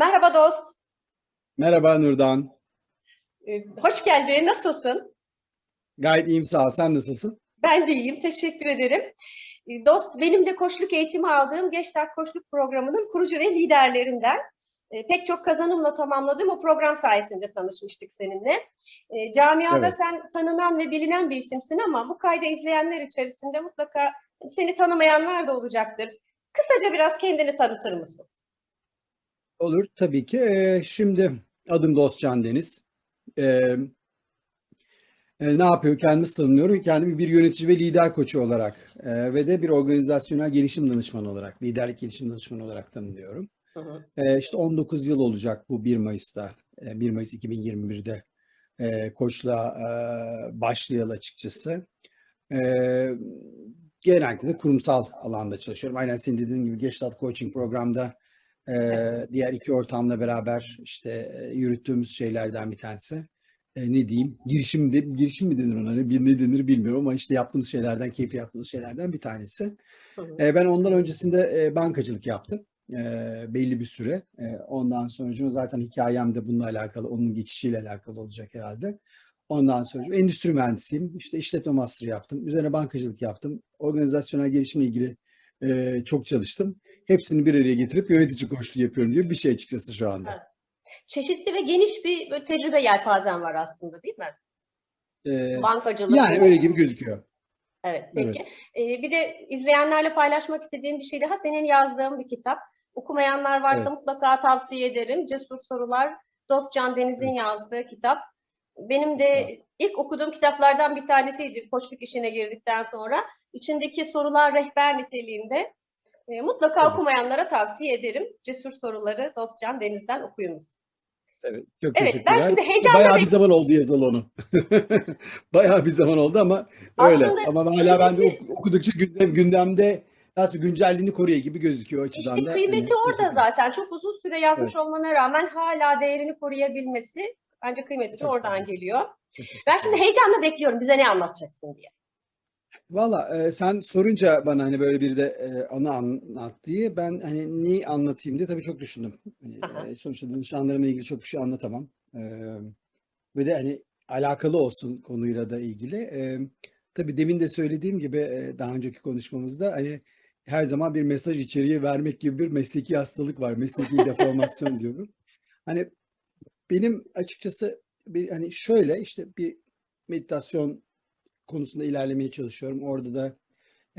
Merhaba dost. Merhaba Nurdan. Ee, Hoş geldin. Nasılsın? Gayet iyiyim sağ ol. Sen nasılsın? Ben de iyiyim. Teşekkür ederim. Ee, Dost, benim de koçluk eğitimi aldığım Geçtak Koçluk Programı'nın kurucu ve liderlerinden. Ee, Pek çok kazanımla tamamladığım o program sayesinde tanışmıştık seninle. Ee, Camiada Evet. sen tanınan ve bilinen bir isimsin ama bu kaydı izleyenler içerisinde mutlaka seni tanımayanlar da olacaktır. Kısaca biraz kendini tanıtır mısın? Olur tabii ki. Ee, şimdi adım Dostcan Deniz. Ee, e, ne yapıyor? Kendimi tanımlıyorum. Kendimi bir yönetici ve lider koçu olarak e, ve de bir organizasyonel gelişim danışmanı olarak, liderlik gelişim danışmanı olarak tanımlıyorum. Hı hı. Ee, işte 19 yıl olacak bu 1 Mayıs'ta. Ee, 1 Mayıs 2021'de e, koçla e, başlayalı açıkçası. Ee, genellikle de kurumsal alanda çalışıyorum. Aynen senin dediğin gibi Gestalt Coaching programda e, diğer iki ortamla beraber işte yürüttüğümüz şeylerden bir tanesi. E, ne diyeyim? Girişim, de, girişim mi denir ona? Ne, ne denir bilmiyorum ama işte yaptığımız şeylerden, keyfi yaptığımız şeylerden bir tanesi. E, ben ondan öncesinde e, bankacılık yaptım. E, belli bir süre. E, ondan sonra zaten hikayem de bununla alakalı, onun geçişiyle alakalı olacak herhalde. Ondan sonra endüstri mühendisiyim. İşte işletme master yaptım. Üzerine bankacılık yaptım. Organizasyonel gelişimle ilgili e, çok çalıştım. Hepsini bir araya getirip yönetici koçluğu yapıyorum gibi bir şey açıkçası şu anda. Çeşitli ve geniş bir böyle tecrübe yelpazen var aslında değil mi? E, Bankacılık. yani öyle gibi gözüküyor. Evet, peki. Ee, bir de izleyenlerle paylaşmak istediğim bir şey daha. Senin yazdığın bir kitap. Okumayanlar varsa Evet. mutlaka tavsiye ederim. Cesur Sorular, Dostcan Deniz'in yazdığı kitap. Benim de Evet. ilk okuduğum kitaplardan bir tanesiydi koçluk işine girdikten sonra. İçindeki sorular rehber niteliğinde. Ee, mutlaka Evet. okumayanlara tavsiye ederim. Cesur Soruları Dostcan Deniz'den okuyunuz. Evet, çok Evet, ben teşekkürler. şimdi heyecanla Bayağı bir zaman oldu yazalı onu. Bayağı bir zaman oldu ama öyle. Aslında Ama hala ben de okudukça gündem, gündemde nasıl güncelliğini koruyor gibi gözüküyor açıdan İşte da. kıymeti Hani, orada zaten. Çok uzun süre yazmış olmana rağmen hala değerini koruyabilmesi bence kıymeti de Çok oradan geliyor. Ben şimdi heyecanla bekliyorum bize ne anlatacaksın diye. Valla e, sen sorunca bana hani böyle bir de e, anı anlat diye ben hani neyi anlatayım diye tabii çok düşündüm. Hani, Aha. e, sonuçta danışanlarımla ilgili çok bir şey anlatamam. E, ve de hani alakalı olsun konuyla da ilgili. E, tabii demin de söylediğim gibi e, daha önceki konuşmamızda hani her zaman bir mesaj içeriği vermek gibi bir mesleki hastalık var. Mesleki deformasyon diyorum. Hani benim açıkçası bir hani şöyle işte bir meditasyon konusunda ilerlemeye çalışıyorum. Orada da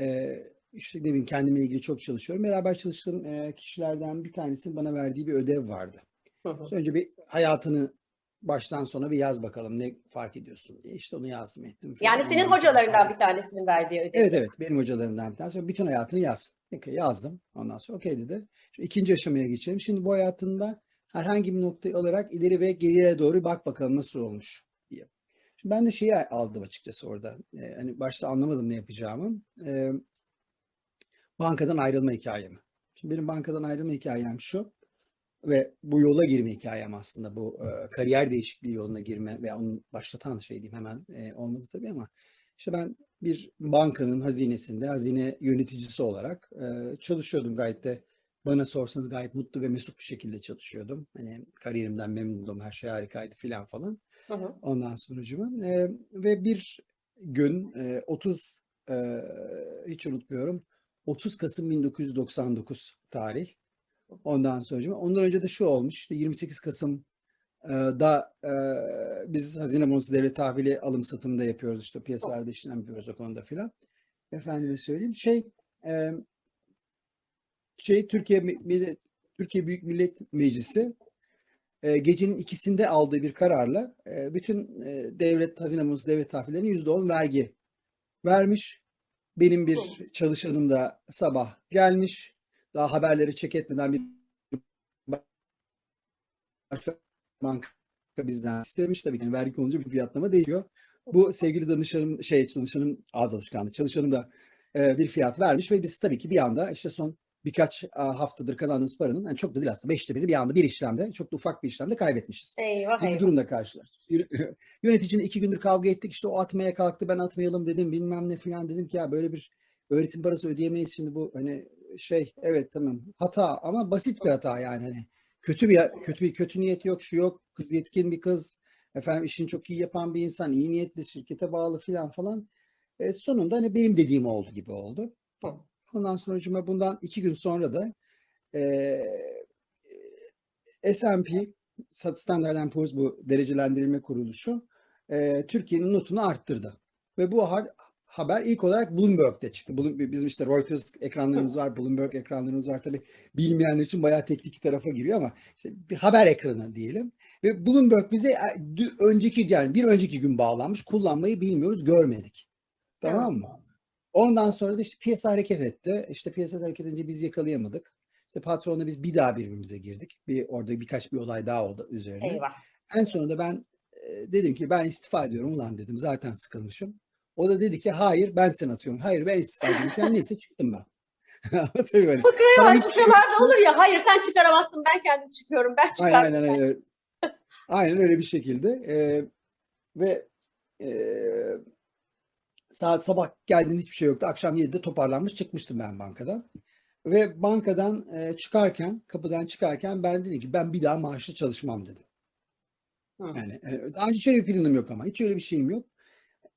e, işte ne bileyim kendimle ilgili çok çalışıyorum. Beraber çalıştığım e, kişilerden bir tanesinin bana verdiği bir ödev vardı. Hı hı. Önce bir hayatını baştan sona bir yaz bakalım ne fark ediyorsun diye. İşte onu yazdım ettim. falan. Yani senin hocalarından bir tanesinin verdiği ödev. Evet evet benim hocalarımdan bir tanesi. Bütün hayatını yaz. Peki yazdım. Ondan sonra okey dedi. Şimdi ikinci aşamaya geçelim. Şimdi bu hayatında herhangi bir noktayı alarak ileri ve geriye doğru bak bakalım nasıl olmuş. Şimdi ben de şeyi aldım açıkçası orada. Ee, hani başta anlamadım ne yapacağımı. Ee, bankadan ayrılma hikayemi. Şimdi benim bankadan ayrılma hikayem şu ve bu yola girme hikayem aslında bu e, kariyer değişikliği yoluna girme ve onu başlatan şey diyeyim hemen e, olmadı tabii ama işte ben bir bankanın hazinesinde hazine yöneticisi olarak e, çalışıyordum gayet de bana sorsanız gayet mutlu ve mesut bir şekilde çalışıyordum. Hani kariyerimden memnundum, her şey harikaydı filan falan. Hı hı. Ondan sonucuma e, ve bir gün e, 30 e, hiç unutmuyorum 30 Kasım 1999 tarih. Ondan sonra ondan önce de şu olmuş işte 28 Kasım e, da e, biz Hazine Bonosu Devlet Tahvili alım satımında yapıyoruz işte piyasalarda işlem yapıyoruz o konuda filan. Efendime söyleyeyim şey e, şey Türkiye Millet Türkiye Büyük Millet Meclisi e, gecenin ikisinde aldığı bir kararla e, bütün e, devlet hazine bonosu devlet tahvillerine %10 vergi vermiş. Benim bir çalışanım da sabah gelmiş. Daha haberleri çek etmeden bir başka banka bizden istemiş. Tabii ki yani vergi olunca bir fiyatlama değişiyor. Bu sevgili danışanım, şey danışanım ağız alışkanlığı, çalışanım da e, bir fiyat vermiş ve biz tabii ki bir anda işte son birkaç a, haftadır kazandığımız paranın yani çok da değil aslında beşte biri bir anda bir işlemde çok da ufak bir işlemde kaybetmişiz. Eyvah Bir eyvah. durumda karşılaştık. Yöneticiyle iki gündür kavga ettik. İşte o atmaya kalktı. Ben atmayalım dedim. Bilmem ne falan dedim ki ya böyle bir öğretim parası ödeyemeyiz şimdi bu hani şey evet tamam hata ama basit bir hata yani hani kötü bir kötü bir kötü niyet yok, şu yok. Kız yetkin bir kız. Efendim işini çok iyi yapan bir insan, iyi niyetli, şirkete bağlı filan falan. E, sonunda hani benim dediğim oldu gibi oldu. Hı. Ondan sonra bundan iki gün sonra da e, S&P Standard Poor's bu derecelendirilme kuruluşu e, Türkiye'nin notunu arttırdı. Ve bu ha- haber ilk olarak Bloomberg'de çıktı. Bizim işte Reuters ekranlarımız var, Bloomberg ekranlarımız var. Tabii bilmeyenler için bayağı teknik tarafa giriyor ama işte bir haber ekranı diyelim. Ve Bloomberg bize e, önceki yani bir önceki gün bağlanmış. Kullanmayı bilmiyoruz, görmedik. Tamam mı? Ondan sonra da işte piyasa hareket etti. İşte piyasa hareket edince biz yakalayamadık. İşte patronla biz bir daha birbirimize girdik. Bir orada birkaç bir olay daha oldu üzerine. Eyvah. En sonunda ben e, dedim ki ben istifa ediyorum ulan dedim. Zaten sıkılmışım. O da dedi ki hayır ben seni atıyorum. Hayır ben istifa ediyorum. Yani neyse çıktım ben. Tabii böyle. Fıkraya şey- şuralarda olur ya hayır sen çıkaramazsın ben kendim çıkıyorum ben çıkarım. Aynen aynen öyle. Aynen öyle bir şekilde. Ee, ve e, saat sabah geldiğinde hiçbir şey yoktu. Akşam 7'de toparlanmış çıkmıştım ben bankadan. Ve bankadan e, çıkarken, kapıdan çıkarken ben dedim ki ben bir daha maaşlı çalışmam dedim. Hı. Yani e, daha önce şöyle bir planım yok ama hiç öyle bir şeyim yok.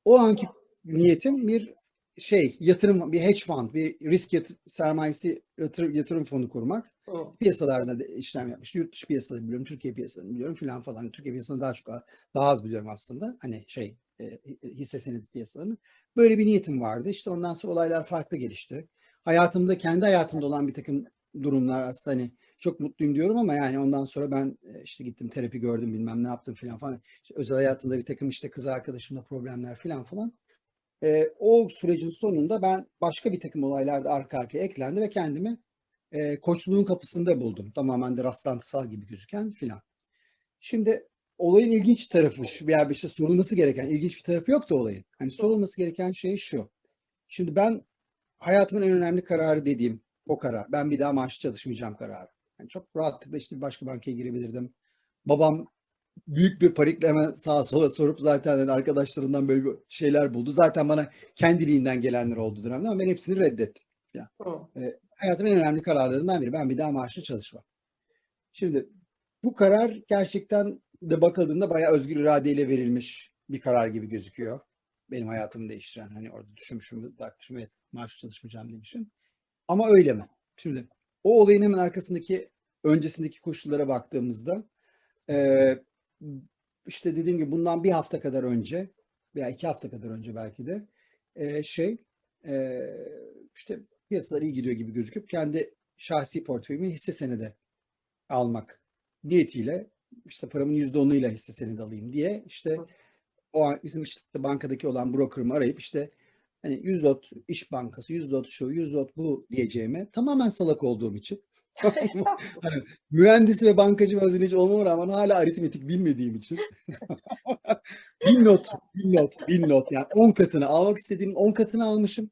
O anki niyetim bir şey yatırım, bir hedge fund, bir risk yatır, sermayesi yatırım, yatırım fonu kurmak Hı. piyasalarda da işlem yapmış. Yurt dışı piyasaları biliyorum, Türkiye piyasalarını biliyorum filan falan. Türkiye piyasasını daha çok daha az biliyorum aslında. Hani şey e, hisse senedi piyasalarını. Böyle bir niyetim vardı. İşte ondan sonra olaylar farklı gelişti. Hayatımda kendi hayatımda olan bir takım durumlar aslında hani çok mutluyum diyorum ama yani ondan sonra ben e, işte gittim terapi gördüm bilmem ne yaptım filan falan. İşte özel hayatımda bir takım işte kız arkadaşımla problemler filan falan. E, o sürecin sonunda ben başka bir takım olaylar da arka arkaya eklendi ve kendimi e, koçluğun kapısında buldum. Tamamen de rastlantısal gibi gözüken filan. Şimdi olayın ilginç tarafı şu veya bir şey sorulması gereken ilginç bir tarafı yok da olayın. Hani sorulması gereken şey şu. Şimdi ben hayatımın en önemli kararı dediğim o karar. Ben bir daha maaşlı çalışmayacağım kararı. Yani çok rahatlıkla işte başka bankaya girebilirdim. Babam büyük bir panikle hemen sağa sola sorup zaten hani arkadaşlarından böyle bir şeyler buldu. Zaten bana kendiliğinden gelenler oldu dönemde ama ben hepsini reddettim. Hı. Hayatımın en önemli kararlarından biri. Ben bir daha maaşlı çalışmam. Şimdi bu karar gerçekten de bakıldığında bayağı özgür iradeyle verilmiş bir karar gibi gözüküyor. Benim hayatımı değiştiren hani orada düşünmüşüm, bakmışım evet maaşlı çalışmayacağım demişim. Ama öyle mi? Şimdi o olayın hemen arkasındaki öncesindeki koşullara baktığımızda eee, işte dediğim gibi bundan bir hafta kadar önce veya iki hafta kadar önce belki de eee, şey eee, işte piyasalar iyi gidiyor gibi gözüküp kendi şahsi portföyümü hisse senedi almak niyetiyle işte paramın %10'uyla hisse senedi alayım diye işte o an bizim işte bankadaki olan broker'ımı arayıp işte hani 100 lot iş bankası, 100 lot şu, 100 lot bu diyeceğime tamamen salak olduğum için. Hani mühendis ve bankacı hazineci olmama rağmen hala aritmetik bilmediğim için bin not, bin not, bin not yani 10 katını almak istediğim 10 katını almışım.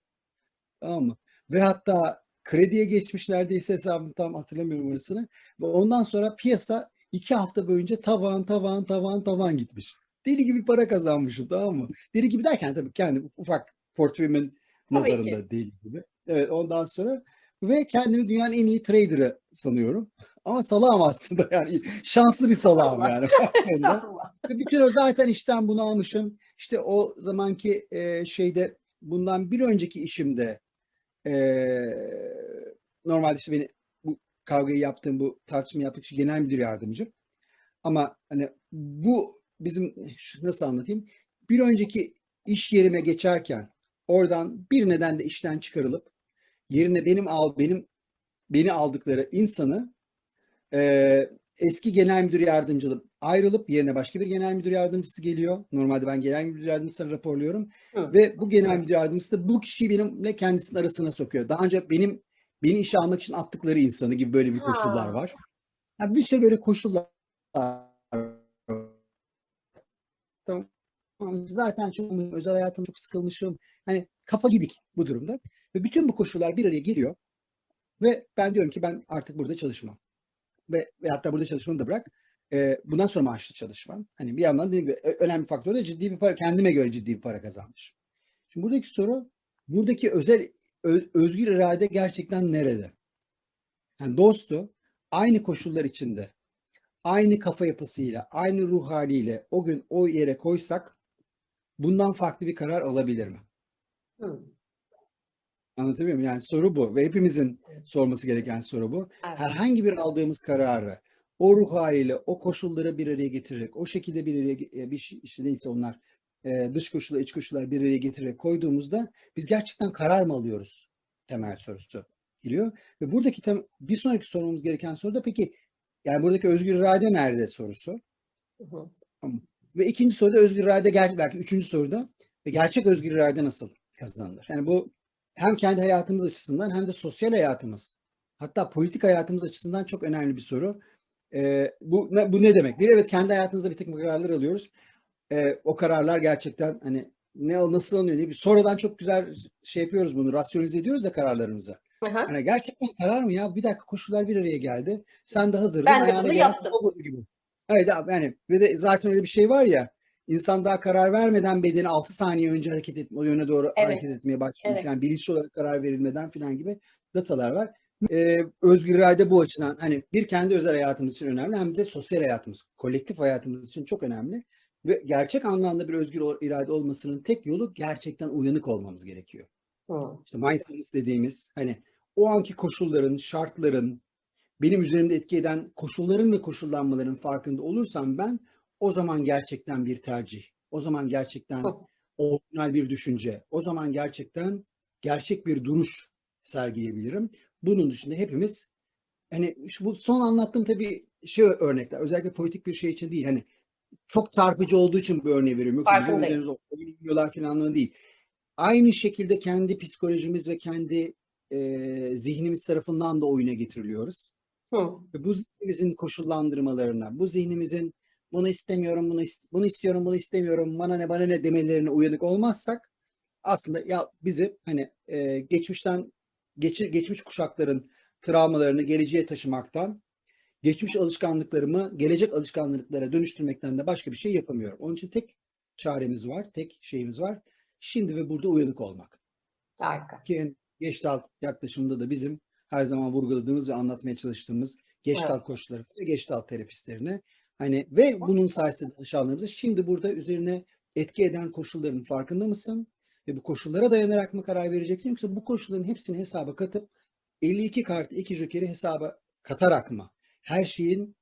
Tamam mı? Ve hatta krediye geçmiş neredeyse hesabım tam hatırlamıyorum orasını. Ve ondan sonra piyasa iki hafta boyunca tavan tavan tavan tavan gitmiş. Deli gibi para kazanmışım tamam mı? Deli gibi derken tabii kendi ufak portföyümün nazarında deli gibi. Evet ondan sonra ve kendimi dünyanın en iyi trader'ı sanıyorum. Ama salağım aslında yani şanslı bir salağım Allah. yani. Ve bütün o zaten işten bunu almışım. İşte o zamanki e, şeyde bundan bir önceki işimde e, normalde işte beni bu kavgayı yaptığım bu tartışma yaptık kişi genel müdür yardımcım. Ama hani bu bizim nasıl anlatayım? Bir önceki iş yerime geçerken oradan bir nedenle işten çıkarılıp yerine benim al benim beni aldıkları insanı e, eski genel müdür yardımcılığı ayrılıp yerine başka bir genel müdür yardımcısı geliyor. Normalde ben genel müdür yardımcısına raporluyorum. Hı. Ve bu genel müdür yardımcısı da bu kişiyi benimle kendisinin arasına sokuyor. Daha önce benim beni işe almak için attıkları insanı gibi böyle bir koşullar Ha. var. Yani bir sürü böyle koşullar. Tamam. Zaten çok özel hayatım çok sıkılmışım. Hani kafa gidik bu durumda. Ve bütün bu koşullar bir araya geliyor. Ve ben diyorum ki ben artık burada çalışmam. Ve, ve hatta burada çalışmanı da bırak. e, bundan sonra maaşlı çalışmam. Hani bir yandan dediğim gibi önemli faktör de ciddi bir para, kendime göre ciddi bir para kazanmış. Şimdi buradaki soru, buradaki özel özgür irade gerçekten nerede? Yani dostu aynı koşullar içinde aynı kafa yapısıyla, aynı ruh haliyle o gün o yere koysak bundan farklı bir karar alabilir mi? Hı. Anlatabiliyor muyum? Yani soru bu ve hepimizin sorması gereken soru bu. Evet. Herhangi bir aldığımız kararı o ruh haliyle, o koşulları bir araya getirerek, o şekilde bir araya e, bir işte neyse onlar e, dış koşullar, iç koşullar bir araya getirerek koyduğumuzda biz gerçekten karar mı alıyoruz? Temel sorusu giriyor. Ve buradaki tem- bir sonraki sormamız gereken soru da peki yani buradaki özgür irade nerede sorusu? Hı hı. Ve ikinci soruda özgür irade ger belki üçüncü soruda ve gerçek özgür irade nasıl kazanılır? Yani bu hem kendi hayatımız açısından hem de sosyal hayatımız hatta politik hayatımız açısından çok önemli bir soru. Ee, bu ne, bu ne demek? Bir evet kendi hayatımızda bir takım kararlar alıyoruz. Ee, o kararlar gerçekten hani ne nasıl alınıyor diye bir sonradan çok güzel şey yapıyoruz bunu rasyonize ediyoruz da kararlarımızı. Aha. Hani gerçekten karar mı ya? Bir dakika koşullar bir araya geldi. Sen de hazırdın. Ben de bunu yaptım. gibi. Evet abi yani ve de zaten öyle bir şey var ya insan daha karar vermeden bedeni 6 saniye önce hareket etme, o yöne doğru Evet. hareket etmeye başlamış. Evet. Yani bilinçli olarak karar verilmeden falan gibi datalar var. Ee, özgür irade bu açıdan hani bir kendi özel hayatımız için önemli hem de sosyal hayatımız, kolektif hayatımız için çok önemli. Ve gerçek anlamda bir özgür irade olmasının tek yolu gerçekten uyanık olmamız gerekiyor Hı. işte mindfulness dediğimiz hani o anki koşulların, şartların, benim üzerimde etki eden koşulların ve koşullanmaların farkında olursam ben o zaman gerçekten bir tercih, o zaman gerçekten orijinal bir düşünce, o zaman gerçekten gerçek bir duruş sergileyebilirim. Bunun dışında hepimiz hani şu bu son anlattığım tabii şey örnekler özellikle politik bir şey için değil hani çok çarpıcı olduğu için bu örneği veriyorum. Yoksa bizim oyun oynuyorlar falan değil aynı şekilde kendi psikolojimiz ve kendi e, zihnimiz tarafından da oyuna getiriliyoruz. Hı. Bu zihnimizin koşullandırmalarına, bu zihnimizin bunu istemiyorum, bunu ist- bunu istiyorum, bunu istemiyorum, bana ne bana ne demelerine uyanık olmazsak aslında ya bizi hani e, geçmişten geçir, geçmiş kuşakların travmalarını geleceğe taşımaktan, geçmiş alışkanlıklarımı gelecek alışkanlıklara dönüştürmekten de başka bir şey yapamıyorum. Onun için tek çaremiz var, tek şeyimiz var. Şimdi ve burada uyanık olmak. Harika. Ki en Gestalt yaklaşımında da bizim her zaman vurguladığımız ve anlatmaya çalıştığımız Gestalt koçları ve Gestalt terapistlerine hani ve bunun sayesinde danışanlarımıza şimdi burada üzerine etki eden koşulların farkında mısın? Ve bu koşullara dayanarak mı karar vereceksin yoksa bu koşulların hepsini hesaba katıp 52 kartı 2 jokeri hesaba katarak mı? Her şeyin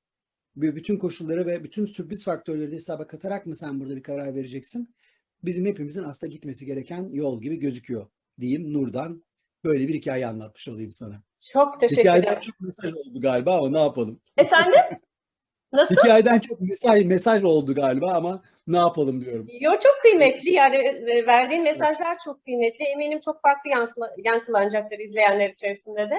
bütün koşulları ve bütün sürpriz faktörleri de hesaba katarak mı sen burada bir karar vereceksin? Bizim hepimizin aslında gitmesi gereken yol gibi gözüküyor diyeyim Nur'dan. Böyle bir hikaye anlatmış olayım sana. Çok teşekkür Hikayeden ederim. çok mesaj oldu galiba ama ne yapalım? Efendim? Nasıl? Hikayeden çok mesaj mesaj oldu galiba ama ne yapalım diyorum. Yo çok kıymetli yani e, verdiğin mesajlar çok kıymetli. Eminim çok farklı yansıla- yankılanacaktır izleyenler içerisinde de.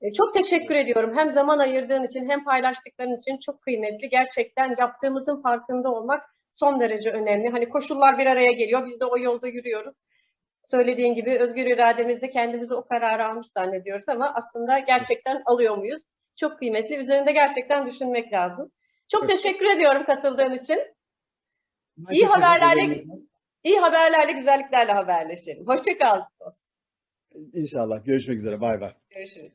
E, Çok teşekkür ediyorum. Hem zaman ayırdığın için hem paylaştıkların için çok kıymetli. Gerçekten yaptığımızın farkında olmak son derece önemli. Hani koşullar bir araya geliyor. Biz de o yolda yürüyoruz. Söylediğin gibi özgür irademizle kendimizi o kararı almış zannediyoruz ama aslında gerçekten alıyor muyuz? Çok kıymetli. Üzerinde gerçekten düşünmek lazım. Çok Evet. teşekkür ediyorum katıldığın için. Ben İyi haberlerle-. İyi haberlerle, güzelliklerle haberleşelim. Hoşça kal. İnşallah. Görüşmek üzere. Bay bay. Görüşürüz.